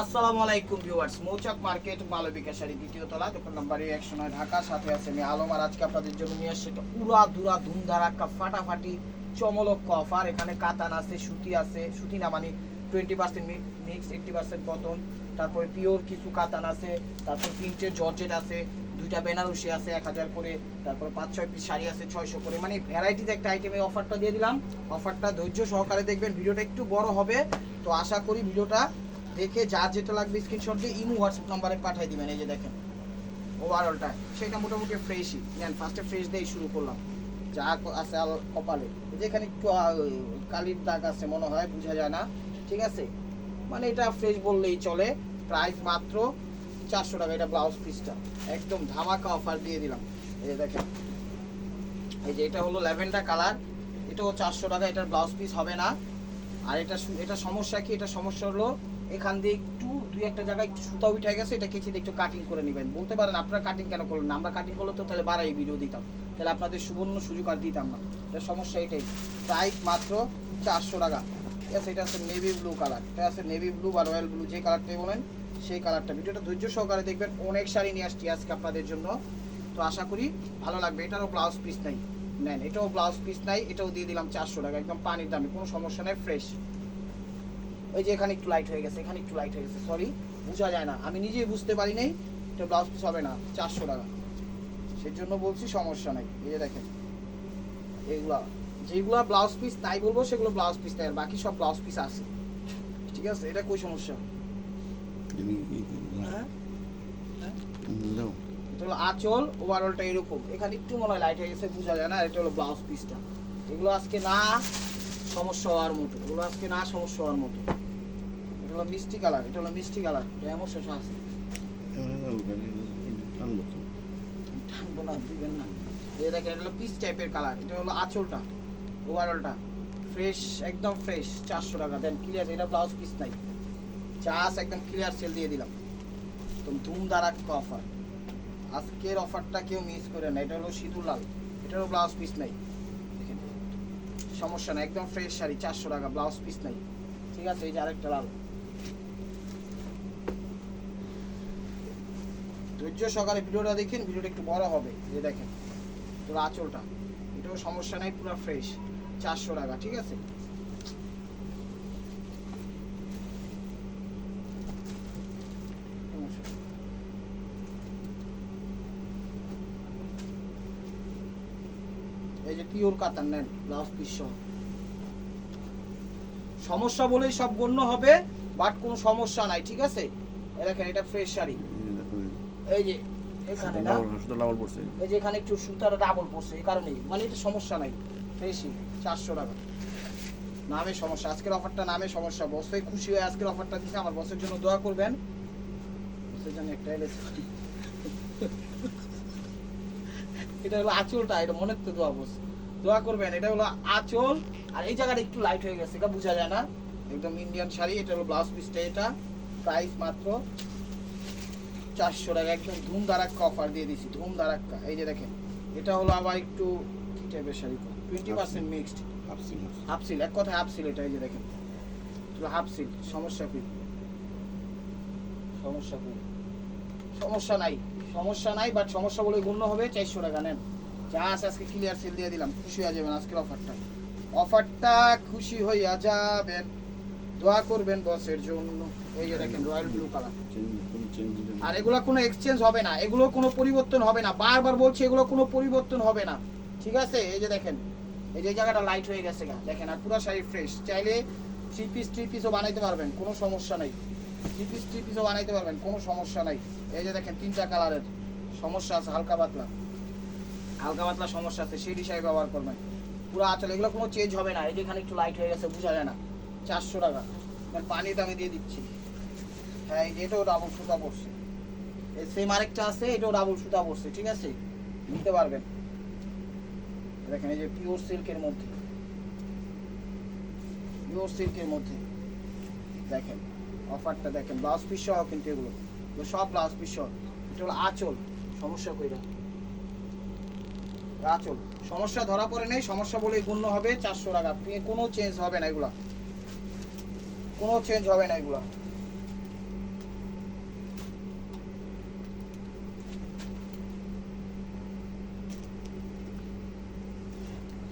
আসসালামু আলাইকুম viewers, Mouchak market Malavika sari দ্বিতীয় তলা দোকান নাম্বার একশো নয়, ঢাকা, সাথে আছে আমি আলম, আর আজকে আপনাদের জন্য নিয়ে আসছি একটা উড়া দুরা ধুমধারাক্কা ফাটাফাটি চমলক অফার এখানে কাতান আছে, সুতি আছে, সুতি না মানে twenty percent mix eighty percent cotton তারপরে পিওর কিছু কাতান আছে, তারপর প্রিন্টের জর্জেট আছে, দুইটা বেনারসি আছে, এক হাজার করে। তারপর পাঁচ, ছয় পিস শাড়ি আছে, ছয়শো করে। মানে ভ্যারাইটিস একটা আইটেমের অফারটা দিয়ে দিলাম। অফারটা ধৈর্য সহকারে দেখবেন, ভিডিওটা একটু বড় হবে। তো আশা করি ভিডিওটা দেখে যা যেটা লাগবে স্ক্রিনশট দিয়ে ইমো হোয়াটসঅ্যাপ নাম্বারে পাঠিয়ে দিবেন, এই যে দেখেন ওভারঅলটা সেটা মোটামুটি ফ্রেশই নেন ফার্স্টে ফ্রেশ দিয়েই শুরু করলাম। যা আছে আল কপালে। এই যে এখানে একটু কালির দাগ আছে, মনে হয়, বোঝা যায় না। ঠিক আছে? মানে এটা ফ্রেশ বললেই চলে। প্রাইস মাত্র চারশো টাকা, এটা ব্লাউজ পিসটা একদম ধামাকা অফার দিয়ে দিলাম। এই যে দেখেন। এই যে এটা হলো ল্যাভেন্ডার কালার এটাও চারশো টাকা, এটার ব্লাউজ পিস হবে না। আর এটা এটা সমস্যা কি? এটা সমস্যা হলো এখান দিয়ে একটু, দুই একটা জায়গায় একটু সুতা উঠে গেছে, এটা কেচে দিয়ে একটু কাটিং করে নেবেন। বলতে পারেন আপনারা কাটিং কেন করলেন আমরা কাটিং করলে তো তাহলে বাড়াই ভিডিও দিতাম। তাহলে আপনাদের সুবর্ণ সুযোগ আর দিতাম না। এটা সমস্যা এটাই। প্রাইস মাত্র চারশো টাকা। ঠিক আছে, এটা আছে নেভি ব্লু কালার এটা আছে নেভি ব্লু বা রয়্যাল ব্লু যে কালারটাই বলেন, সেই কালারটা ভিডিওটা ধৈর্য সহকারে দেখবেন, অনেক শাড়ি নিয়ে আসছি আজকে আপনাদের জন্য। তো আশা করি ভালো লাগবে। এটারও ব্লাউজ পিস নাই। নেন, এটাও ব্লাউজ পিস নাই, এটাও দিয়ে দিলাম চারশো টাকা। একদম পানির দামে, কোনো সমস্যা নাই ফ্রেশ ওই যে এখানে একটু লাইট হয়ে গেছে এখানে একটু লাইট হয়ে গেছে সরি বোঝা যায় না। আমি নিজেই বুঝতে পারি নাই এটা ব্লাউজ পিস হবে না চারশো টাকা। সেই জন্য বলছি সমস্যা নাই এই যে দেখেন এইগুলা যেগুলো ব্লাউজ পিস তাই বলব সেগুলো ব্লাউজ পিস আর বাকি সব ব্লাউজ পিস আছে। ঠিক আছে এটা কই সমস্যা? হ্যাঁ? দাও এটা হলো আঁচল ওভারঅলটা এরকম। এখানে একটু মনে হয় লাইট হয়ে গেছে বোঝা যায় না এটা হলো ব্লাউজ পিসটা এগুলো আজকে না সমস্যা হওয়ার মতো এগুলো আজকে না সমস্যা হওয়ার মতো। হলো মিষ্টি কালার, এটা হলো মিষ্টি কালার এমন শেষ আছে। টানবো না, দিবেন না। এই দেখেন, এটা হলো পিস টাইপের কালার, এটা হলো আঁচলটা ওভারঅলটা ফ্রেশ একদম ফ্রেশ চারশো টাকা। দেন ক্লিয়ার এটা ব্লাউজ পিস নাই। চাষ একদম ক্লিয়ার সেল দিয়ে দিলাম। তো ধুমধারাক্কা অফার আজকের অফারটা কেউ মিস করে না, এটা হলো সিঁদুর লাল এটারও ব্লাউজ পিস নাই। সমস্যা নাই, একদম ফ্রেশ শাড়ি, চারশো টাকা ব্লাউজ পিস নাই। ঠিক আছে, এই যে আরেকটা লাল। ধৈর্য সকালে ভিডিওটা দেখেন, ভিডিওটা একটু বড় হবে যে দেখেন, পুরো আঁচলটা। এটাও সমস্যা নাই, পুরো ফ্রেশ চারশো টাকা, ঠিক আছে। এই যে পিওর কাতান নেন ব্লাউজ পিস সমস্যা বলেই সব গণ্য হবে বাট কোনো সমস্যা নাই, ঠিক আছে? দেখেন, এটা ফ্রেশ শাড়ি। এই যে এখানে না পড়ছে এই যে এখানে একটু সুতার ডাবল পড়ছে এই কারণেই। মানে এটা সমস্যা নাই। ফ্রেশই চারশো টাকা। নামে সমস্যা আজকের অফারটা নামে সমস্যা। বসে খুশি হয়ে আজকের অফারটা দিছে আমার বসের জন্য দোয়া করবেন। বসের জন্য একটা এটা হলো আঁচলটা এটা মনের তো দোয়া বস দোয়া করবেন এটা হলো আঁচল। আর এই জায়গাটা একটু লাইট হয়ে গেছে এটা বোঝা যায় না। একদম ইন্ডিয়ান শাড়ি এটা হলো ব্লাউজ পিসটা এটা। প্রাইস মাত্র চারশো টাকা একদম ধুম ধারাক্কা অফার দিয়ে দিছি ধুম ধারাক্কা এই যে দেখেন এটা হলো আবার একটু টাইপের শাড়ি টোয়েন্টি পার্সেন্ট মিক্সড আপসি হাফ সিল এক কথায় হাফ সিল এটা এই যে দেখেন। হাফ সিল সমস্যা কি? সমস্যা কি? সমস্যা নাই সমস্যা নাই বাট সমস্যা বলে গণ্য হবে চারশো টাকা নেন। যা আছে আজকে ক্লিয়ার সেল দিয়ে দিলাম খুশি হয়ে যাবেন আজকের অফারটা অফারটা খুশি হইয়া যাবেন। দোয়া করবেন বসের জন্য। এই যে দেখেন রয়্যাল ব্লু কালার আর এগুলো কোনো এক্সচেঞ্জ হবে না। এগুলো কোনো পরিবর্তন হবে না। বারবার বলছি এগুলো কোনো পরিবর্তন হবে না। ঠিক আছে? এই যে দেখেন, এই যে জায়গাটা লাইট হয়ে গেছে গা। দেখেন, আর পুরো শাড়ি ফ্রেশ চাইলে থ্রি পিস থ্রি পিসও বানাইতে পারবেন, কোনো সমস্যা নাই। থ্রি পিস থ্রি পিসও বানাইতে পারবেন, কোনো সমস্যা নাই। এই যে দেখেন, তিনটা কালারের সমস্যা আছে, হালকা পাতলা। হালকা পাতলা সমস্যা আছে, সেই হিসাবে ব্যবহার করবেন। পুরো আচল, এগুলো কোনো চেঞ্জ হবে না। এই যে এখানে একটু লাইট হয়ে গেছে, বোঝা যায় না। চারশো টাকা। মানে পানি দামে দিয়ে দিচ্ছি। হ্যাঁ এটাও ডাবল সুতা পড়ছে এই সেম আরেকটা আছে, এটাও ডাবল সুতা পড়ছে ঠিক আছে? নিতে পারবেন। দেখেন, এই যে পিওর সিল্কের মধ্যে। পিওর সিল্কের মধ্যে। দেখেন অফারটা দেখেন ব্লাউজ পিস সহ কিন্তু এগুলো। এগুলো সব ব্লাউজ পিস সহ। এটা হলো আঁচল, সমস্যা কইরা আঁচল, সমস্যা ধরা পড়ে নেই, সমস্যা বলে গণ্য হবে, চারশো টাকা। কোনো চেঞ্জ হবে না এগুলা। কোনো চেঞ্জ হবে না এগুলো।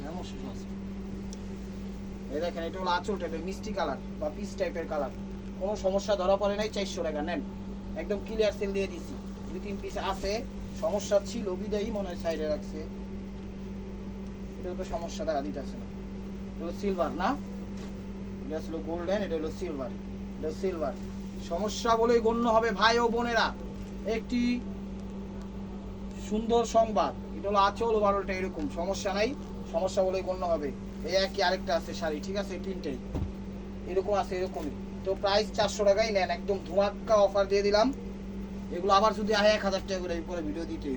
হ্যাঁ, এই দেখেন এটা হলো আঁচল টাইপের মিষ্টি কালার বা পিস টাইপের কালার। কোনো সমস্যা ধরা পড়ে নাই চারশো টাকা নেন। একদম ক্লিয়ার সেল দিয়ে দিছি। দুই তিন পিস আছে সমস্যা ছিল বিদায়ী মনে হয় সাইডে রাখছে। এটা তো সমস্যা দেখা দিতেছে না। সিলভার না? এটা ছিল গোল্ডেন এটা হলো সিলভার এটা সিলভার সমস্যা বলেই গণ্য হবে ভাই ও বোনেরা। একটি সুন্দর সংবাদ, এটা হলো আচল বারোটা এরকম, সমস্যা নাই, সমস্যা বলেই গণ্য হবে। এই একই আরেকটা আছে শাড়ি, ঠিক আছে? এই তিনটেই এরকম আছে, এরকমই। তো প্রাইস চারশো টাকাই নেন, একদম ধুমাক্কা অফার দিয়ে দিলাম। এগুলো আবার যদি আয় এক হাজার টাকা করে পরে ভিডিও দিতে।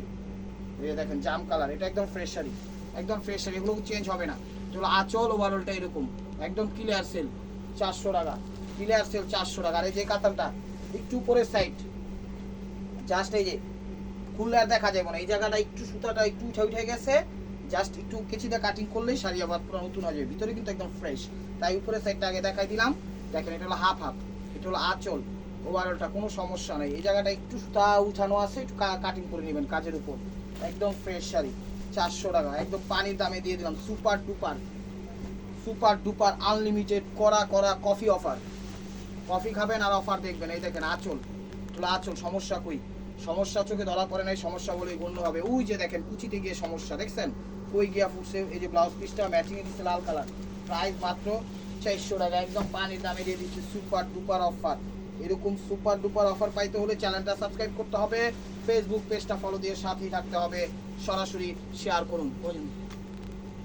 এই দেখেন, জাম কালার এটা একদম ফ্রেশ শাড়ি। একদম ফ্রেশ শাড়ি, এগুলো চেঞ্জ হবে না। এগুলো আচল ওভারঅলটা এরকম। একদম ক্লিয়ার সেল চারশো টাকা। ক্লিয়ার সেল চারশো টাকা। আর এই যে কাতানটা, একটু উপরের সাইড জাস্ট এই যে, খুললে আর দেখা যাবে না। এই জায়গাটা একটু সুতাটা একটু উঠে উঠে গেছে। জাস্ট একটু কেচিতে কাটিং করলেই শাড়ি আবার পুরো নতুন হয়ে যাবে। ভিতরে কিন্তু একদম ফ্রেশ তাই উপরের সাইডটা আগে দেখাই দিলাম। দেখেন, এটা হলো হাফ হাফ এটা হলো আঁচল। ওভারঅলটা কোনো সমস্যা নেই। এই জায়গাটা একটু সুতা উঠানো আছে, একটু কাটিং করে নেবেন কাজের উপর। একদম ফ্রেশ শাড়ি। চারশো টাকা। একদম পানির দামে দিয়ে দিলাম। Super duper super duper unlimited করা করা কফি অফার। কফি খাবেন আর অফার দেখবেন। এই দেখেন, আঁচল। এগুলো আঁচল, সমস্যা কই? সমস্যা চোখে ধরা পড়ে নাই সমস্যা বলেই গণ্য হবে। ওই যে দেখেন, কুচিতে গিয়ে সমস্যা, দেখছেন? কই গিয়া ফুটছে, এই যে ব্লাউজ পিসটা ম্যাচিং দিচ্ছে লাল কালার প্রাইস মাত্র চারশো টাকা, একদম পানির দামে দিয়ে দিচ্ছে সুপার ডুপার অফার। এরকম সুপার ডুপার অফার পাইতে হলে চ্যানেলটা সাবস্ক্রাইব করতে হবে। ফেসবুক পেজটা ফলো দিয়ে সাথেই থাকতে হবে। সরাসরি শেয়ার করুন।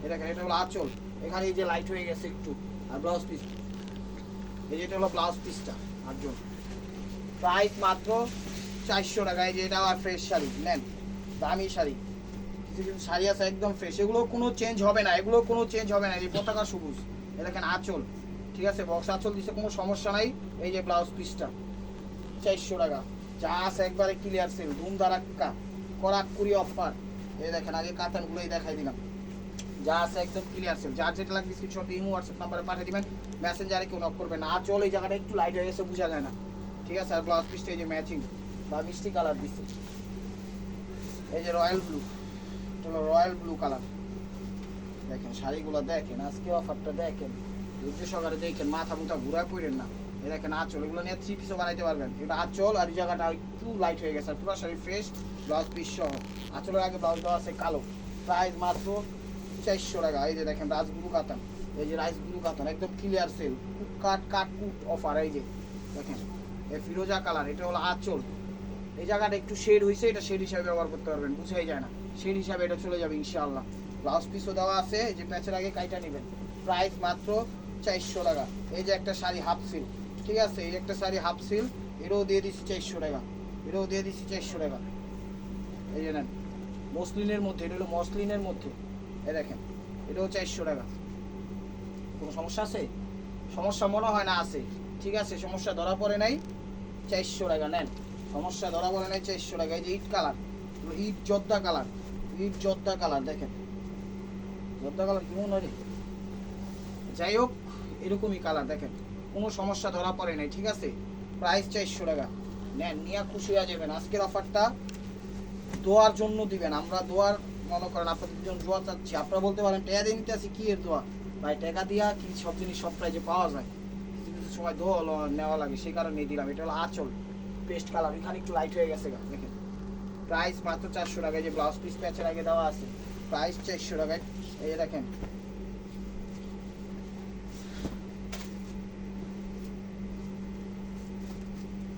দেখেন, এটা হলো আঁচল। এখানে এই যে লাইট হয়ে গেছে একটু, আর ব্লাউজ পিস এই যে এটা হলো ব্লাউজ পিসটা আটজন। প্রাইস মাত্র চারশো টাকা, এই যে এটা আবার ফ্রেশ শাড়ি, নেন। দামি শাড়ি। কিছু কিছু শাড়ি আছে একদম ফ্রেশ এগুলো কোনো চেঞ্জ হবে না, এগুলো কোনো চেঞ্জ হবে না, এই পতাকা সবুজ। এ দেখেন আঁচল, ঠিক আছে? বক্স আঁচল দিচ্ছে কোনো সমস্যা নাই। এই যে ব্লাউজ পিসটা চারশো টাকা। যা আছে একবারে ক্লিয়ার সেল ধুম ধারাক্কা করাক কুড়ি অফার এই দেখেন, আগে কাতানগুলোই দেখাই দিলাম। যা আছে একদম ক্লিয়ার সেল যার যেটা লাগবে স্ক্রিনশট ইমো হোয়াটসঅ্যাপ নাম্বারে পাঠিয়ে দিবেন। মেসেঞ্জারে কেউ নক করবে না। আঁচল এই জায়গাটা একটু লাইট হয়ে গেছে, বোঝা যায় না। ঠিক আছে? আর ব্লাউজ পিসটা এই যে ম্যাচিং বা মিষ্টি কালার দিচ্ছে এই যে রয়্যাল ব্লু হলো রয়্যাল ব্লু কালার দেখেন, শাড়িগুলো দেখেন, আজকে অফারটা দেখেন। ধৈর্য সহকারে দেখেন, মাথা মুথা ঘুরা পড়েন না। এই দেখেন আঁচল, এগুলো নিয়ে থ্রি পিসও বানাইতে পারবেন। এটা আঁচল আর এই জায়গাটা একটু লাইট হয়ে গেছে। আর পুরো শাড়ি ফ্রেশ ব্লাউজ পিস সহ। আঁচলের আগে ব্লাউজ দেওয়া আছে কালো। প্রাইস মাত্র চারশো টাকা, এই যে দেখেন রাজগুরু কাতান এই যে রাজগুরু কাতান একদম ক্লিয়ার সেল কাট কাট কুট অফার এই যে দেখেন, এই ফিরোজা কালার এটা হলো আঁচল। এই জায়গাটা একটু শেড হয়েছে এটা শেড হিসাবে ব্যবহার করতে পারবেন, বুঝাই যায় না। শেড হিসাবে এটা চলে যাবে, ইনশাআল্লাহ। ব্লাউজ পিসও দেওয়া আছে যে প্যাচের আগে কাইটা নেবেন। প্রাইস মাত্র চারশো টাকা। এই যে একটা শাড়ি হাফ সিল ঠিক আছে? এই একটা শাড়ি হাফ সিল এটাও দিয়ে দিচ্ছি চারশো টাকা। এটাও দিয়ে দিচ্ছি চারশো টাকা। এই যে নেন, মসলিনের মধ্যে, এটা হলো মসলিনের মধ্যে। এই দেখেন এটাও চারশো টাকা। কোনো সমস্যা আছে? সমস্যা মনে হয় না আছে। ঠিক আছে, সমস্যা ধরা পড়ে নাই, চারশো টাকা নেন। সমস্যা ধরা পড়ে নাই, চারশো টাকা। এই যে ইট কালার ইট জর্দা কালার ইট জর্দা কালার, দেখেন। জর্দা কালার কেমন হয়? যাই হোক, এরকমই কালার, দেখেন। কোনো সমস্যা ধরা পড়ে নাই, ঠিক আছে? প্রাইস চারশো টাকা। নেন, নিয়ে খুশি হয়ে যাবেন। আজকের অফারটা দোয়ার জন্য দিবেন। আমরা দোয়ার মনে করেন আপনাদের জন্য দোয়া চাচ্ছি। আপনারা বলতে পারেন, টেকা দিয়ে নিতে কি এর দোয়া? ভাই, টাকা দিয়া কি সব জিনিস, সব প্রাইজে পাওয়া যায়, কিছু কিছু সময় দোয়া ল- নেওয়া লাগে, সেই কারণে দিলাম। এটা হলো আঁচল, পেস্ট কালার। এখানে একটু লাইট হয়ে গেছে, দেখেন। প্রাইস মাত্র চারশো টাকায় যে ব্লাউজ পিস প্যাচের আগে দেওয়া আছে প্রাইস চারশো টাকায়। এই দেখেন।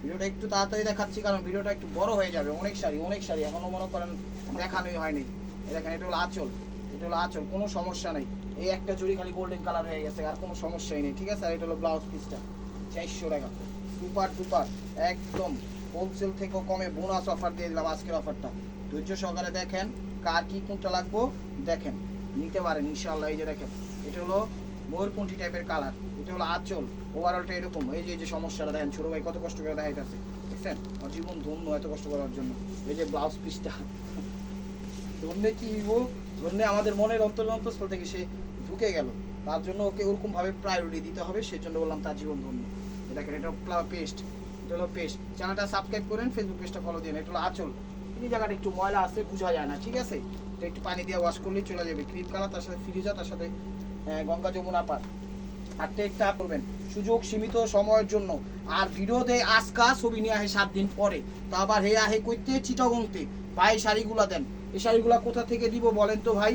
ভিডিওটা একটু তাড়াতাড়ি দেখাচ্ছি, কারণ ভিডিওটা একটু বড় হয়ে যাবে। অনেক শাড়ি অনেক শাড়ি এখনও মনে করেন দেখানোই হয়নি। দেখেন, এটা হলো আঁচল। এটা হলো আঁচল, কোনো সমস্যা নেই। এই একটা জুড়ি খালি গোল্ডেন কালার হয়ে গেছে, আর কোনো সমস্যাই নেই, ঠিক আছে? আর এটা হলো ব্লাউজ পিসটা চারশো টাকা। সুপার ডুপার একদম হোলসেল থেকেও কমে বোনাস অফার দিয়ে দিলাম আজকের অফারটা ধৈর্য সহকারে দেখেন, কার কি কোনটা লাগবো, দেখেন। নিতে পারেন ইনশাল্লাহ এই যে দেখেন, এটা হলো ময়ূরপন্থী টাইপের কালার এটা হলো আঁচল। ওভারঅলটা এরকম। এই যে এই যে সমস্যাটা, দেখেন, ছোট ভাই কত কষ্ট করে দেখাইতেছে। দেখছেন? জীবন ধন্য এত কষ্ট করার জন্য। এই যে ব্লাউজ পিসটা ধন্য কি ও ধন্য আমাদের মনের অন্তর অন্তঃস্থল থেকে সে ঢুকে গেল। তার জন্য ওকে ওরকম ভাবে প্রায়োরিটি দিতে হবে সেই জন্য বললাম তার জীবন ধন্য। এটা এটা পেস্ট এটা হলো পেস্ট চ্যানেলটা সাবস্ক্রাইব করেন ফেসবুক পেজটা ফলো দিন এটা হলো আঁচল। এই জায়গাটা একটু ময়লা আছে, বোঝা যায় না, ঠিক আছে? তো একটু পানি দিয়ে ওয়াশ করলেই চলে যাবে। ক্রিম কালার তার সাথে ফ্রিজা তার সাথে গঙ্গা যমুনা পার। আর টেকটা করবেন। সুযোগ সীমিত সময়ের জন্য। আর দেয় আজকা ছবি নিয়ে আসে সাত দিন পরে। তো আবার হে আহে কইতে, চিটাগংতে। ভাই শাড়িগুলা দেন। এই শাড়িগুলা কোথা থেকে দিব বলেন তো ভাই?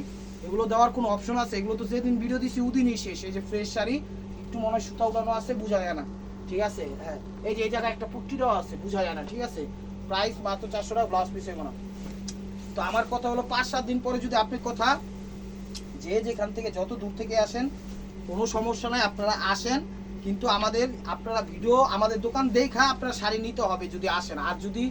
এগুলো দেওয়ার কোনো অপশন আছে? এগুলো তো যেদিন ভিডিও দিছি ওদিনই শেষ। এই যে ফ্রেশ শাড়ি, একটু মনে হয় সুতা উঠানো আছে বোঝা যায় না ঠিক আছে? হ্যাঁ। এই যে এই জায়গায় একটা পুট্টি দেওয়া আছে বোঝা যায় না ঠিক আছে? প্রাইস মাত্র চারশো টাকা ব্লাউজ পিস এগুলো। তো আমার কথা হলো, পাঁচ, সাত দিন পরে যদি আপনি কথা, যে যেখান থেকে যত দূর থেকে আসেন, কোনো সমস্যা নাই, আপনারা আসেন। কিন্তু আমাদের, আপনারা ভিডিও আমাদের দোকান দেখা আপনারা শাড়ি নিতে হবে যদি আসেন। আর যদি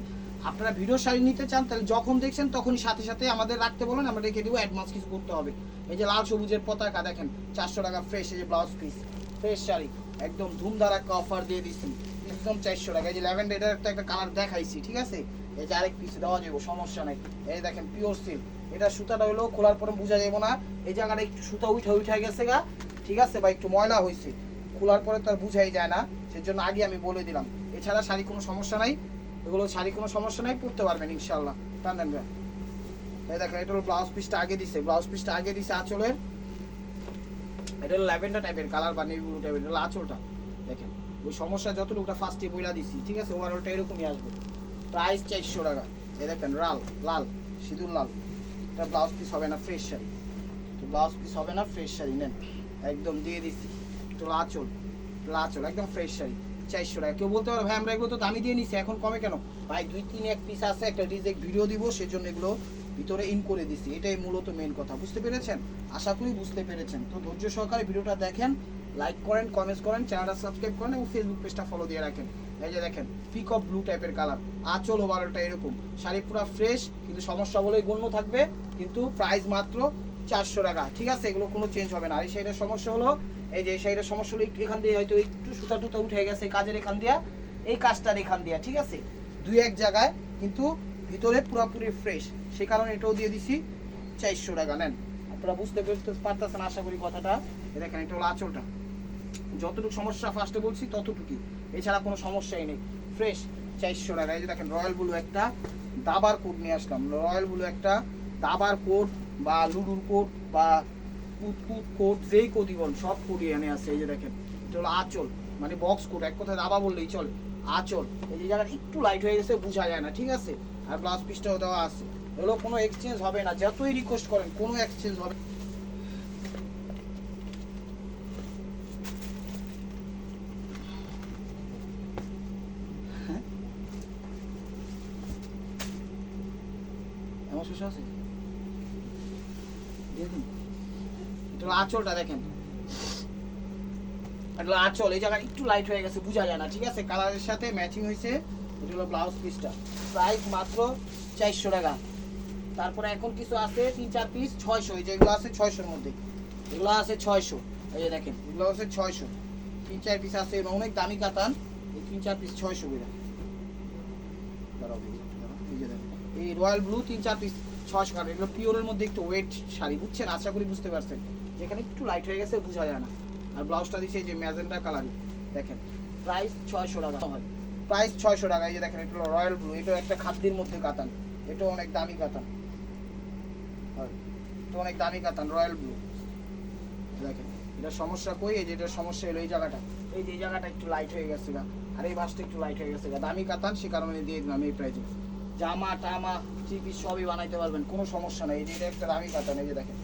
আপনারা ভিডিও শাড়ি নিতে চান, তাহলে যখন দেখছেন তখনই সাথে সাথে আমাদের রাখতে বলেন, আমরা রেখে দেবো অ্যাডভান্স কিছু করতে হবে। এই যে লাল সবুজের পতাকা দেখেন, চারশো টাকা ফ্রেশ এই যে ব্লাউজ পিস ফ্রেশ শাড়ি, একদম ধুমধারাক্কা অফার দিয়ে দিচ্ছেন, একদম চারশো টাকা। এই যে ল্যাভেন্ডার একটা একটা কালার দেখাইছি, ঠিক আছে? এই যে আরেক পিস দেওয়া যাব, সমস্যা নাই। এই দেখেন পিওর সিল্ক এটা সুতাটা হলো খোলার পরে বোঝা যাব না। এই জায়গাটা একটু সুতা উঠে উঠে গেছে গা, ঠিক আছে? বা একটু ময়লা হয়েছে খোলার পরে তো আর বুঝাই যায় না, সেজন্য আগে আমি বলে দিলাম। এছাড়া শাড়ি কোনো সমস্যা নাই। এগুলো শাড়ি কোনো সমস্যা নাই, পরতে পারবেন ইনশাল্লাহ টানেন ভাই। এই দেখেন, এটা হলো ব্লাউজ পিসটা আগে দিছে। ব্লাউজ পিসটা আগে দিছে আঁচলের। এটা ল্যাভেন্ডার টাইপের কালার বা নেভি ব্লু টাইপের এটা আঁচলটা। দেখেন, ওই সমস্যা যতটুকুটা ফার্স্টে বইলা দিছি, ঠিক আছে? ওভারঅলটা এরকমই আসবে। প্রাইস চারশো টাকা। এই দেখেন, লাল লাল, সিঁদুর লাল। এটা ব্লাউজ পিস হবে না ফ্রেশ শাড়ি। তো ব্লাউজ পিস হবে না ফ্রেশ শাড়ি, নেন। একদম দিয়ে দিচ্ছি তো আঁচল। আঁচল, একদম ফ্রেশ শাড়ি। চারশো টাকা। কেউ বলতে পারে, ভাই, আমরা এগুলো তো দামি দিয়ে নিছি, এখন কমে কেন? ভাই, দুই তিন এক পিস আছে, একটা রিজেক্ট ভিডিও দিব, সেজন্য এগুলো ভিতরে ইন করে দিছি। এটাই মূলত মেন কথা, বুঝতে পেরেছেন? আশা করি বুঝতে পেরেছেন। তো ধৈর্য সহকারে ভিডিওটা দেখেন লাইক করেন কমেন্টস করেন চ্যানেলটা সাবস্ক্রাইব করেন এবং ফেসবুক পেজটা ফলো দিয়ে রাখেন। এই যে দেখেন পিক অফ ব্লু টাইপের কালার আঁচল ওভারঅলটা এরকম। শাড়ি পুরো ফ্রেশ কিন্তু সমস্যা বলেই গণ্য থাকবে, কিন্তু প্রাইস মাত্র চারশো টাকা। ঠিক আছে? এগুলো কোনো চেঞ্জ হবে না। আর শাড়িটার সমস্যা হলো এই যে শাড়িটার সমস্যা হলো একটু এখান দিয়ে হয়তো একটু সুতা টুতা উঠে গেছে কাজের এখান দিয়া, এই কাজটার এখান দিয়া, ঠিক আছে? দুই এক জায়গায়, কিন্তু ভিতরে পুরোপুরি ফ্রেশ সে কারণে এটাও দিয়ে দিছি চারশো টাকা, নেন। আপনারা বুঝতে পেরতে পারতেছেন, আশা করি কথাটা। দেখেন, এটা হলো আঁচলটা। যতটুকু সমস্যা ফার্স্টে বলছি, ততটুকুই। এছাড়া কোনো সমস্যাই নেই। ফ্রেশ চারশো টাকা। এই যে দেখেন রয়্যাল ব্লু একটা দাবার কোট নিয়ে আসলাম। রয়্যাল ব্লু একটা দাবার কোট বা লুডুর কোট বা কুতকুত কোট যেই কোটই বল, সব কোটই এনে আছে, এই যে দেখেন, এটা হলো আঁচল মানে বক্স কোট, এক কথায় দাবা বললেই চল, আঁচল, এই যে জায়গাটা একটু লাইট হয়ে গেছে, বোঝা যায় না, ঠিক আছে? আর ব্লাউজ পিসটাও দেওয়া আছে, এগুলো কোনো এক্সচেঞ্জ হবে না, যতই রিকোয়েস্ট করেন, কোনো এক্সচেঞ্জ হবে না। হ্যাঁ? এমন শস্য আছে দিয়ে দিন এটা হলো আঁচলটা দেখেন। এটা হলো আঁচল, এই জায়গায় একটু লাইট হয়ে গেছে, বোঝা যায় না, ঠিক আছে? কালারের সাথে ম্যাচিং হয়েছে, এটা হলো ব্লাউজ পিসটা প্রাইস মাত্র চারশো টাকা। তারপরে এখন কিছু আছে, তিন, চার পিস ছয়শো। এই যেগুলো আছে ছয়শোর মধ্যে। এগুলো আছে ছয়শো। এই যে দেখেন, এগুলো আছে ছয়শো। তিন, চার পিস আছে, এগুলো অনেক দামি কাতান। এই তিন, চার পিস ছয়শো দাঁড়াও, এই রয়্যাল ব্লু তিন, চার পিস ছয়শো কাটার এগুলো পিওরের মধ্যে একটু ওয়েট শাড়ি, বুঝছেন? আশা করি বুঝতে পারছেন। যেখানে একটু লাইট হয়ে গেছে, বোঝা যায় না। আর ব্লাউজটা দিচ্ছে যে ম্যাজেন্টা কালারই দেখেন। প্রাইস ছয়শো টাকা। হয়। প্রাইস ছয়শো টাকা, এই যে দেখেন এটা রয়্যাল ব্লু এটা একটা খাদ্যের মধ্যে কাতান। এটা অনেক দামি কাতান। এটা অনেক দামি কাতান রয়্যাল ব্লু দেখেন, এটা সমস্যা কই? এই যে এটা সমস্যা হলো এই জায়গাটা। এই যে এই জায়গাটা একটু লাইট হয়ে গেছে গা। আর এই বাসটা একটু লাইট হয়ে গেছে গা। দামি কাতান, সে কারণে দিয়ে দিলাম এই প্রাইজে জামা, টামা পিস সবই বানাইতে পারবেন, কোনো সমস্যা নাই। এই যে এটা একটা দামি কাতান, এই যে দেখেন।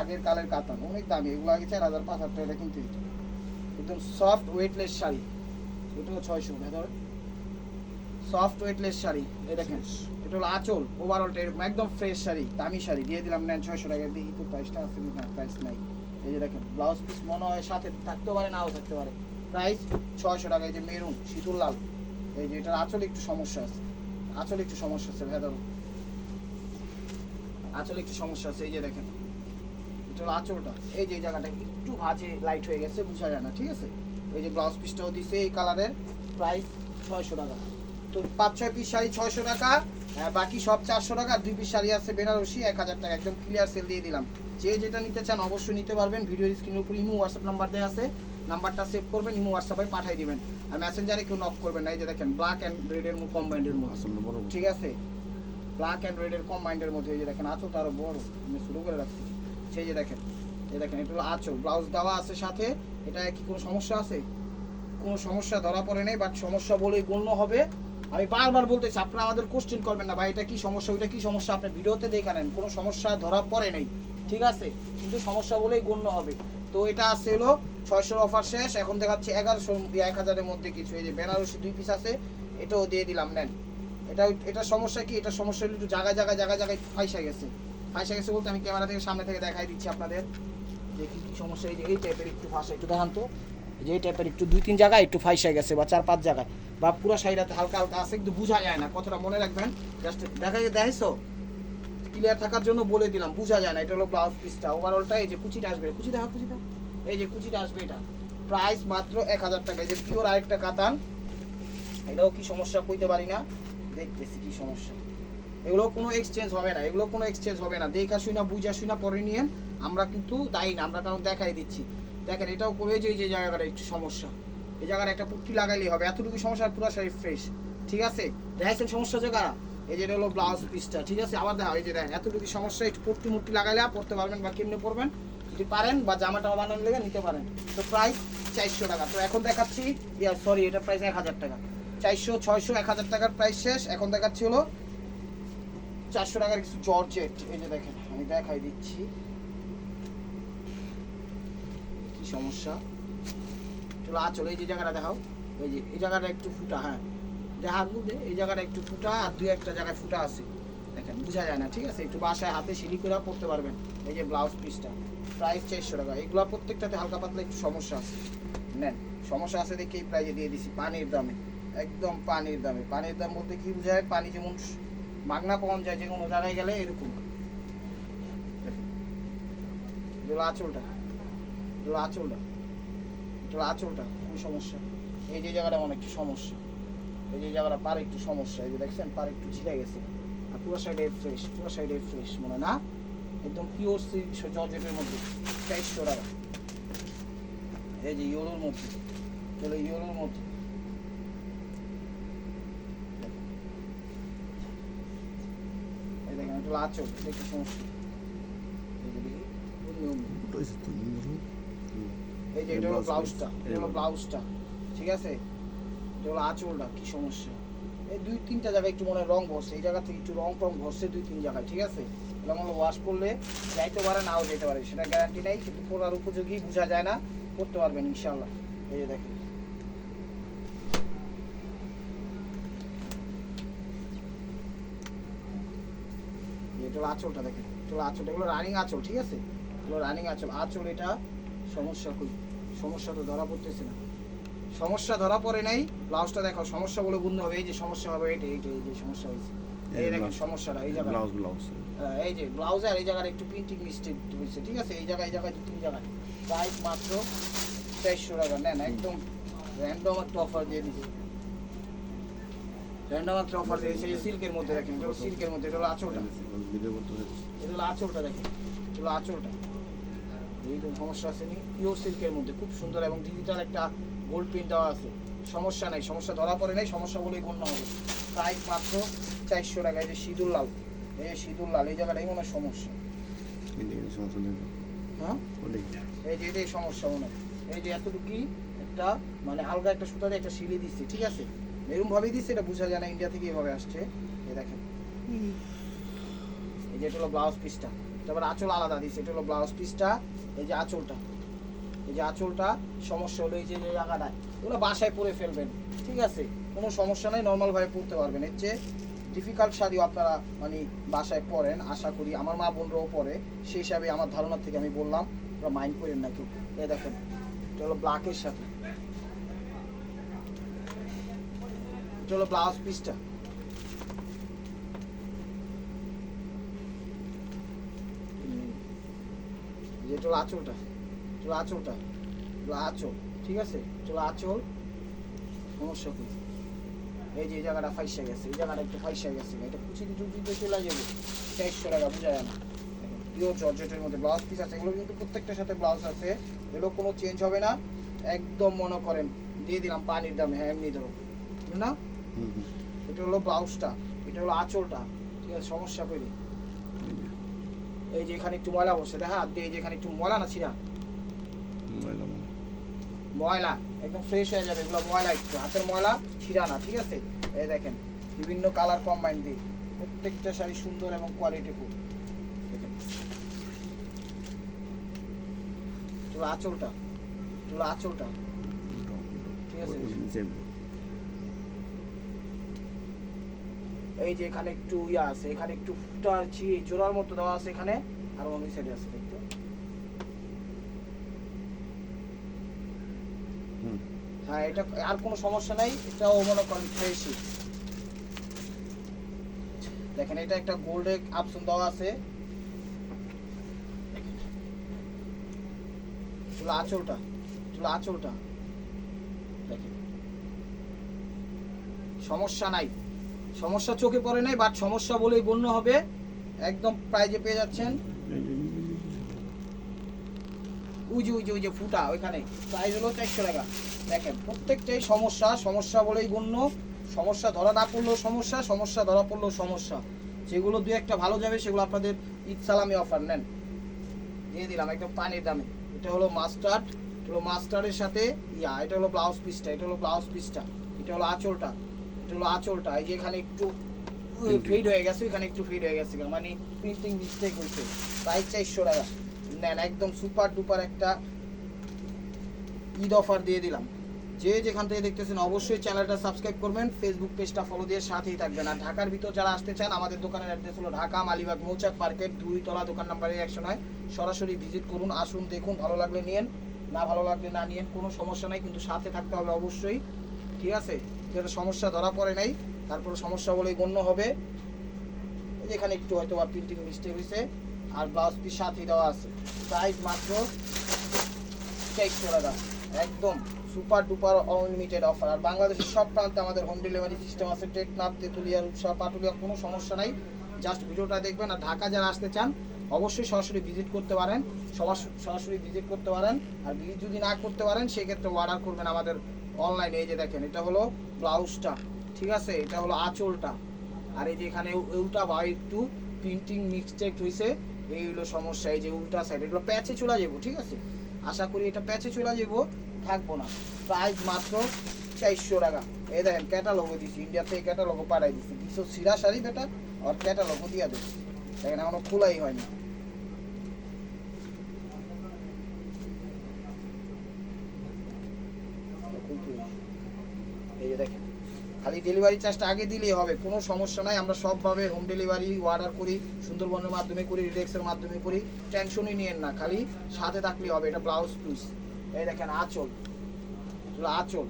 আগের কালের কাতান অনেক দামি। এগুলো আগে চার হাজার পাঁচ হাজার টাকা কিনতে দিত একদম সফট ওয়েটলেস শাড়ি। এটাও ছয়শো ভেতর। সফট ওয়েটলেস শাড়ি এই দেখেন। এটা হলো আঁচল ওভারঅলটা এরকম একদম ফ্রেশ শাড়ি দামি শাড়ি। দিয়ে দিলাম নেন ছয়শো টাকা। দেখি তো প্রাইসটা আছে না প্রাইস নাই। এই যে দেখেন ব্লাউজ পিস মনে হয় সাথে থাকতে পারে নাও থাকতে পারে। প্রাইস ছয়শো টাকা এই যে মেরুন শীতুল লাল। এই যে এটার আঁচলে একটু সমস্যা আছে। আঁচলে একটু সমস্যা আছে ভেতর। আঁচলে একটু সমস্যা আছে এই যে দেখেন। এটা হলো আঁচলটা। এই যে জায়গাটা একটু ভাজে লাইট হয়ে গেছে বোঝা যায় না ঠিক আছে? এই যে ব্লাউজ পিসটাও দিছে এই কালারের প্রাইস ছয়শো টাকা। তো পাঁচ ছয় পিস শাড়ি ছয়শো টাকা বাকি সব চারশো টাকা দুই পিস শাড়ি আছে বেনারসি এক হাজার টাকা একদম ক্লিয়ার সেল দিয়ে দিলাম। যে যেটা নিতে চান অবশ্যই নিতে পারবেন ভিডিও স্ক্রিনের উপর ইমো হোয়াটসঅ্যাপ নাম্বার দেওয়া আছে। নাম্বারটা সেভ করবেন ইমো হোয়াটসঅ্যাপে পাঠিয়ে দিবেন। আর মেসেঞ্জারে কেউ নক করবেন না এই যে দেখেন ব্ল্যাক অ্যান্ড রেডের মধ্যে কম্বাইন্ডের মধ্যে। আসলে বড়। ঠিক আছে? ব্ল্যাক অ্যান্ড রেডের কম্বাইন্ডের মধ্যে এই যে দেখেন আঁচলটা আরও বড় আমি শুরু করে রাখছি। সেই যে দেখেন, এই দেখেন, এটা আঁচল ব্লাউজ দেওয়া আছে সাথে এটা কি কোনো সমস্যা আছে? কোনো সমস্যা ধরা পড়ে নেই বাট সমস্যা বলেই গণ্য হবে। আমি বারবার বলতেছি, আপনারা আমাদের কোশ্চেন করবেন না, ভাই, এটা কি সমস্যা, ওইটা কি সমস্যা, আপনি ভিডিওতে দেখে কোনো সমস্যা ধরা পড়ে নেই, ঠিক আছে? কিন্তু সমস্যা বলেই গণ্য হবে। তো এটা আছে হলো ছয়শোর অফার শেষ, এখন দেখাচ্ছে এগারোশো এক হাজারের মধ্যে কিছু, এই যে বেনারসি দুই পিস আছে, এটাও দিয়ে দিলাম, নেন। এটা এটা সমস্যা কি? এটা সমস্যা হলো একটু জায়গায় জায়গায় জায়গায় জায়গায় ফাইসা গেছে। ফাইসা গেছে বলতে আমি ক্যামেরা থেকে সামনে থেকে দেখাই দিচ্ছি আপনাদের। যে কি সমস্যা, এই যে এই টাইপের একটু ফাঁসা, একটু দেখান তো। যে এই টাইপের একটু দুই তিন জায়গায় একটু ফাইসা গেছে বা চার পাঁচ জায়গায়। বা পুরো সাইডাতে হালকা হালকা আছে, কিন্তু বোঝা যায় না, কথাটা মনে রাখবেন। জাস্ট দেখা দেখাইছো? ক্লিয়ার থাকার জন্য বলে দিলাম, বোঝা যায় না, এটা হলো ব্লাউজ পিসটা ওভারঅলটা এই যে কুচিটা আসবে, কুচি দেখা কুচিটা এই যে কুচিটা আসবে এটা। প্রাইস মাত্র এক হাজার টাকা। এই যে পিওর আরেকটা কাতান। এটাও কি সমস্যা, কইতে পারি না। দেখতেছি কি সমস্যা। এগুলো কোনো এক্সচেঞ্জ হবে না, এগুলো কোনো এক্সচেঞ্জ হবে না। দেখা শুই না বুঝা শুই না পরে নিয়ে আমরা কিন্তু দায়ী না, আমরা কারণ দেখাই দিচ্ছি। দেখেন, এটাও করে যে যে জায়গাটা, একটু সমস্যা। এই জায়গার একটা পুট্টি লাগাইলেই হবে, এতটুকু সমস্যা পুরো শাড়ি ফ্রেশ ঠিক আছে? দেখাইছেন সমস্যা জায়গা এই যেটা হলো ব্লাউজ পিসটা ঠিক আছে? আবার দেখা, এই যে দেখেন, এতটুকু সমস্যা, একটু পুট্টি মুট্টি লাগাইলে পড়তে পারবেন বা কেমনে পরবেন? যদি পারেন বা জামাটা বানানো লেগে নিতে পারেন। তো প্রাইস চারশো টাকা। তো এখন দেখাচ্ছি সরি এটা প্রাইস এক হাজার টাকা। চারশো, ছয়শো, এক হাজার টাকার প্রাইস শেষ। এখন দেখাচ্ছি হলো চারশো টাকার কিছু জর্জেট এই যে দেখেন, আমি দেখাই দিচ্ছি। কি সমস্যা? চলো আচল এই যে জায়গাটা দেখাও। এই যে, এই জায়গাটা একটু ফুটা হ্যাঁ। দেখা বুঝে এই জায়গাটা একটু ফুটা, আর দু একটা জায়গায় ফুটা আছে। দেখেন, বোঝা যায় না, ঠিক আছে? একটু বাসায় হাতে সিঁড়ি করে পড়তে পারবেন, এই যে ব্লাউজ পিসটা। প্রাইস চারশো টাকা। এগুলো প্রত্যেকটাতে হালকা পাতলা একটু সমস্যা আছে। নেন, সমস্যা আছে দেখে এই প্রাইজে দিয়ে দিছি, পানির দামে। একদম পানির দামে। পানির দাম বলতে কি বোঝায়? পানি যেমন মাগনা পাওয়া যায় যে কোনো জায়গায় গেলে এরকম। এগুলো আঁচলটা এগুলো আঁচলটা এগুলো আঁচলটা খুবই সমস্যা এই যে জায়গাটা একটু সমস্যা। এই যে জায়গাটা পার একটু সমস্যা। এই যে দেখছেন, পার একটু ছিঁড়ে গেছে। আর পুরো সাইডে ফ্রেশ পুরো সাইডে ফ্রেশ মনে না? একদম পিওর সিল্ক জর্জেটের মধ্যে চারশো টাকা এই যে ইউরোর মধ্যে, চলো ইউরোর মধ্যে। আচল দেখি সমস্যা এই যে এটা হলো ব্লাউজটা এটা হলো ব্লাউজটা ঠিক আছে এটা হলো আঁচলটা কি সমস্যা এই দুই তিনটা জায়গায় একটু মনে হয় রং ভরছে এই জায়গা থেকে একটু রং টং ভরছে দুই তিন জায়গায় ঠিক আছে এটা মনে ওয়াশ করলে যাইতে পারে নাও যেতে পারে সেটা গ্যারান্টি নেই কিন্তু পড়ার উপযোগী বোঝা যায় না করতে পারবেন ইনশাল্লাহ এই যে দেখেন এটা হলো আঁচলটা দেখেন। এটা হলো আঁচলটা এগুলো রানিং আঁচল ঠিক আছে? এগুলো রানিং আঁচল। আঁচল এটা সমস্যা কই সমস্যা তো ধরা পড়তেছে না। সমস্যা ধরা পড়ে নাই। ব্লাউজটা দেখো সমস্যা বলে বুঝতে হবে। এই যে সমস্যা হবে এইটা এইটা এই যে সমস্যা হয়েছে। এই দেখেন সমস্যাটা এই জায়গায়। Blouse blouse. হ্যাঁ, এই যে ব্লাউজে আর এই জায়গার একটু প্রিন্টিং মিস্টেক হয়েছে ঠিক আছে? এই জায়গায় এই জায়গায় তিন জায়গায়। প্রাইস মাত্র চারশো টাকা। নেন একদম র্যান্ডম একটা অফার দিয়ে দিচ্ছে। র্যান্ডম একটা অফার দিয়েছে, এই সিল্কের মধ্যে দেখেন এটা সিল্কের মধ্যে এটা হলো আঁচলটা এটা হলো আঁচলটা দেখেন এটা হলো আঁচলটা এইরকম সমস্যা আছে নি? পিওর সিল্কের মধ্যে, খুব সুন্দর এবং ডিজিটাল একটা গোল্ড প্রিন্ট দেওয়া আছে। সমস্যা নাই, সমস্যা ধরা পড়ে নাই, সমস্যা বলেই গণ্য হবে। প্রাইস মাত্র চারশো টাকা, এই যে সিঁদুর লাল। এই যে সিঁদুর লাল, এই জায়গাটাই মনে হয় সমস্যা। হ্যাঁ? এই যে এটাই সমস্যা মনে হয়। এই যে এতটুকুই একটা মানে হালকা একটা সুতা দিয়ে একটা সিলি দিচ্ছে, ঠিক আছে? এরকম ভাবেই দিচ্ছে এটা বোঝা যায় না ইন্ডিয়া থেকে এভাবে আসছে। এই দেখেন। এই যে এটা হলো ব্লাউজ পিসটা তারপর আঁচল আলাদা দিচ্ছে এটা হলো ব্লাউজ পিসটা এই যে আঁচলটা। এই যে আঁচলটা সমস্যা হলো এই যে জায়গাটায় ওগুলো বাসায় পরে ফেলবেন ঠিক আছে? কোনো সমস্যা নাই নর্মাল ভাবে পরতে পারবেন। এর চেয়ে ডিফিকাল্ট শাড়িও আপনারা মানে বাসায় পরেন আশা করি আমার মা বোনরাও পরে। সেই হিসাবে আমার ধারণা থেকে আমি বললাম ওরা মাইন্ড করেন না কেউ। এই দেখেন এটা হলো ব্ল্যাকের সাথে এটা ব্লাউজ পিসটা যেটা হলো আঁচলটা। হলো আঁচলটা। হলো আঁচল, ঠিক আছে? হলো আঁচল। সমস্যা কি? এই যে জায়গাটা ফাইসা গেছে, এই জায়গাটা একটু ফাইসা গেছে। এটা কুচি টুচিতে চলে যাবে। চারশো টাকা যায় না। পিওর জর্জেটের মধ্যে ব্লাউজ পিস আছে। এগুলো কিন্তু প্রত্যেকটার সাথে ব্লাউজ আছে। এগুলো কোনো চেঞ্জ হবে না। একদম মনে করেন, দিয়ে দিলাম পানির দামে হ্যাঁ এমনি ধরো। না? এটা হলো ব্লাউজটা এটা হলো আঁচলটা ঠিক আছে সমস্যা করি। এই যে এখানে একটু ময়লা বসে দেখা দিয়ে এই যে এখানে একটু ময়লা না ছিনা ময়লা একদম ফ্রেশ হয়ে যাবে এগুলো ময়লা একটু হাতের ময়লা ছিঁড়া না ঠিক আছে? এই দেখেন বিভিন্ন কালার কম্বাইন দিয়ে প্রত্যেকটা শাড়ি সুন্দর এবং কোয়ালিটিফুল দেখেন। চলো আঁচলটা চলো আঁচলটা ঠিক আছে? এই যে এখানে একটু ইয়া আছে এখানে একটু ফুটা ছি- জোড়ার মতো দেওয়া আছে এখানে আর অন্য সাইডে আছে দেখতে। হ্যাঁ এটা আর কোনো সমস্যা নাই এটাও মনে করেন ফ্রেশই দেখেন এটা একটা গোল্ডে অপশন দেওয়া আছে। চলো আঁচলটা চলো আঁচলটা। দেখেন। সমস্যা নাই। সমস্যা চোখে পড়ে নাই বাট সমস্যা বলেই গণ্য হবে। একদম প্রাইজে পেয়ে যাচ্ছেন। যে, ওই যে ফুটা, ওইখানে। প্রাইস হলো চারশো টাকা। দেখেন, প্রত্যেকটাই সমস্যা সমস্যা বলেই গণ্য। সমস্যা ধরা না পড়লেও সমস্যা সমস্যা ধরা পড়লেও সমস্যা। যেগুলো দু একটা ভালো যাবে, সেগুলো আপনাদের ঈদ অফার নেন। দিয়ে দিলাম একদম পানির দামে। এটা হলো মাস্টার্ড হলো মাস্টার্ডের সাথে, ইয়া, এটা হলো ব্লাউজ পিসটা এটা হলো ব্লাউজ পিসটা এটা হলো আঁচলটা। হলো আঁচলটা এই যে এখানে একটু ফিড হয়ে গেছে এখানে একটু ফিড হয়ে গেছে মানে প্রিন্টিং মিস্টেক হয়েছে। প্রাইস চারশো টাকা। নেন একদম সুপার ডুপার একটা ঈদ অফার দিয়ে দিলাম। যে যেখান থেকে দেখতেছেন অবশ্যই চ্যানেলটা সাবস্ক্রাইব করবেন ফেসবুক পেজটা ফলো দিয়ে সাথেই থাকবেন। আর ঢাকার ভিতর যারা আসতে চান আমাদের দোকানের অ্যাড্রেস হলো ঢাকা মালিবাগ মৌচাক পার্কের দুই তলা দোকান নাম্বারে একশো নয়। সরাসরি ভিজিট করুন আসুন দেখুন ভালো লাগলে নিয়েন না ভালো লাগলে না নিয়েন কোনো সমস্যা নাই কিন্তু সাথে থাকতে হবে অবশ্যই। ঠিক আছে? যেটা সমস্যা ধরা পড়ে নাই, তারপরে সমস্যা বলেই গণ্য হবে। এখানে একটু হয়তো বা প্রিন্টিং মিস্টেক হয়েছে, আর ব্লাউজ পিস সাথেই দেওয়া আছে। প্রাইস মাত্র চারশো টাকা। একদম সুপার ডুপার অনলিমিটেড অফার আর বাংলাদেশের সব প্রান্তে আমাদের হোম ডেলিভারি সিস্টেম আছে টেকনাফ তেঁতুলিয়া, রূপসা, পাটুলিয়া, কোনো সমস্যা নাই। জাস্ট ভিডিওটা দেখবেন আর ঢাকা যারা আসতে চান, অবশ্যই সরাসরি ভিজিট করতে পারেন। সবার সরাসরি ভিজিট করতে পারেন। আর ভিজিট যদি না করতে পারেন, সেক্ষেত্রে অর্ডার করবেন আমাদের অনলাইনে এই যে দেখেন, এটা হলো ব্লাউজটা, ঠিক আছে? এটা হলো আঁচলটা। আর এই যে এখানে উল্টা বা একটু প্রিন্টিং মিক্সটেক হয়েছে এই হলো সমস্যা। এই যে উল্টা সাইড এগুলো প্যাচে চলে যাব ঠিক আছে? আশা করি এটা প্যাচে চলে যাব থাকব না। প্রাইস মাত্র চারশো টাকা। এই দেখেন ক্যাটালগও দিছি ইন্ডিয়া থেকে ক্যাটালগও পাঠাই দিছি। দুশো সিরা শাড়ি, বেটা, আর ক্যাটালগও দিয়ে দেবে দেখেন, এখনও খোলাই হয়নি এই যে দেখেন। খালি ডেলিভারি চার্জটা আগে দিলেই হবে, কোনো সমস্যা নাই, আমরা সবভাবে হোম ডেলিভারি অর্ডার করি, সুন্দরবনের মাধ্যমে করি রিলেক্সের মাধ্যমে করি টেনশনই নিয়েন না, খালি সাথে থাকলেই হবে, এটা ব্লাউজ পিস এই দেখেন, আঁচল আঁচল,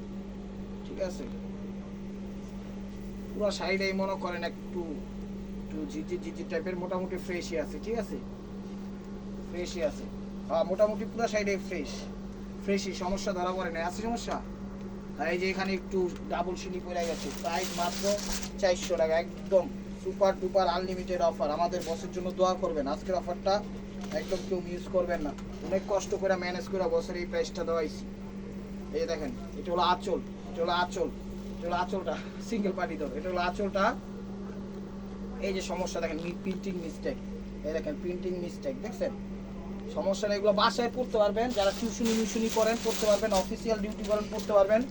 ঠিক আছে? পুরো সাইডে মনে করেন একটু একটু ঝিঝি ঝিঝি টাইপের মোটামুটি ফ্রেশই আছে, ঠিক আছে? ফ্রেশই আছে। হ্যাঁ মোটামুটি পুরো সাইডে ফ্রেশ ফ্রেশই সমস্যা ধরা পড়ে না আছে সমস্যা? আর এই যে এখানে একটু ডাবল সিলি পড়ে গেছে প্রাইস মাত্র চারশো টাকা, একদম সুপার ডুপার আনলিমিটেড অফার আমাদের বসের জন্য দোয়া করবেন, আজকের অফারটা একদম কেউ মিস করবেন না। অনেক কষ্ট করে ম্যানেজ করে বসের এই প্রাইসটা দেওয়াইছি। এই দেখেন, এটা হলো আঁচল, এটা হলো আঁচল, এটা হলো আঁচলটা সিঙ্গেল পার্টি তো এটা হলো আঁচলটা, এই যে সমস্যা দেখেন প্রিন্টিং মিস্টেক এই দেখেন প্রিন্টিং মিস্টেক দেখছেন? সমস্যা নেই, এগুলো বাসায় পড়তে পারবেন। যারা টিউশনি মিউশনি করেন, পড়তে পারবেন অফিসিয়াল ডিউটি করেন, পড়তে পারবেন।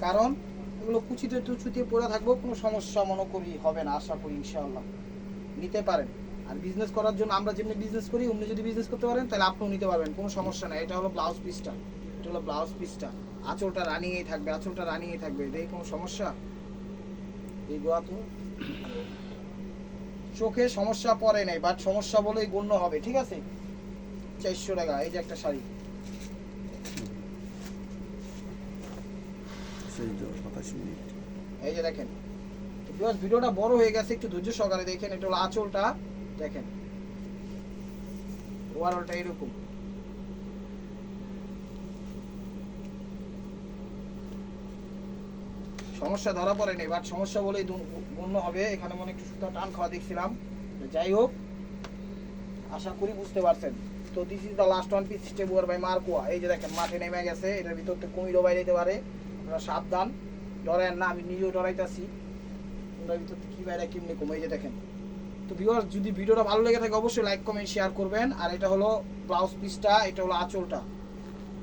কারণ এগুলো কুচিতে টুচুতে পড়ে থাকব, কোনো সমস্যা মনে করি হবে না, আশা করি, ইনশাআল্লাহ। নিতে পারেন। আর বিজনেস করার জন্য আমরা যেমনি বিজনেস করি অন্য যদি বিজনেস করতে পারেন, তাহলে আপনিও নিতে পারবেন, কোনো সমস্যা নাই। এটা হলো ব্লাউজ পিসটা এটা হলো ব্লাউজ পিসটা আঁচলটা রানিংয়েই থাকবে, আঁচলটা রানিংয়েই থাকবে। দেখি কোনো সমস্যা? এই গোয়া তো চোখে সমস্যা পড়ে নাই বাট সমস্যা বলেই গণ্য হবে, ঠিক আছে? চারশো টাকা এই যে একটা শাড়ি। এই যে দেখেন। ভিডিওটা বড় হয়ে গেছে একটু ধৈর্য সহকারে দেখেন এটা হলো আঁচলটা। দেখেন। ওভারঅলটা এরকম। সমস্যা ধরা পড়ে নেই বাট সমস্যা বলেই গণ্য হবে। এখানে মনে একটু সুতা টান খাওয়া দেখছিলাম। যাই হোক আশা করি বুঝতে পারছেন। তো this is the last one piece স্টেবুয়ার by মার্কোয়া এই যে দেখেন, মাঠে নেমে গেছে, এটার ভিতর থেকে কুমিরও বাইরে যেতে পারে। আপনারা সাবধান। ডরায়েন না, আমি নিজেও ডরাইতেছি। ওটার ভিতর কি বাইরে, কেমনি কম এই যে দেখেন। তো ভিউয়ার যদি ভিডিওটা ভালো লেগে থাকে, অবশ্যই লাইক কমেন্ট শেয়ার করবেন। আর এটা হলো ব্লাউজ পিসটা এটা হলো আঁচলটা।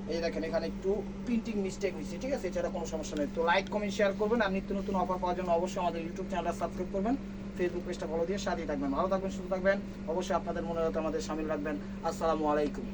এই যে দেখেন, এখানে একটু প্রিন্টিং মিস্টেক হয়েছে, ঠিক আছে? এছাড়া কোনো সমস্যা নেই। তো লাইক কমেন্ট শেয়ার করবেন। আর নিত্য নতুন অফার পাওয়ার জন্য অবশ্যই আমাদের ইউটিউব চ্যানেলটা সাবস্ক্রাইব করবেন। ফেসবুক পেজটা ফলো দিয়ে সাথেই থাকবেন। ভালো থাকবেন, সুস্থ থাকবেন। অবশ্যই আপনাদের মনে আমাদের সামিল রাখবেন। আসসালামু আলাইকুম।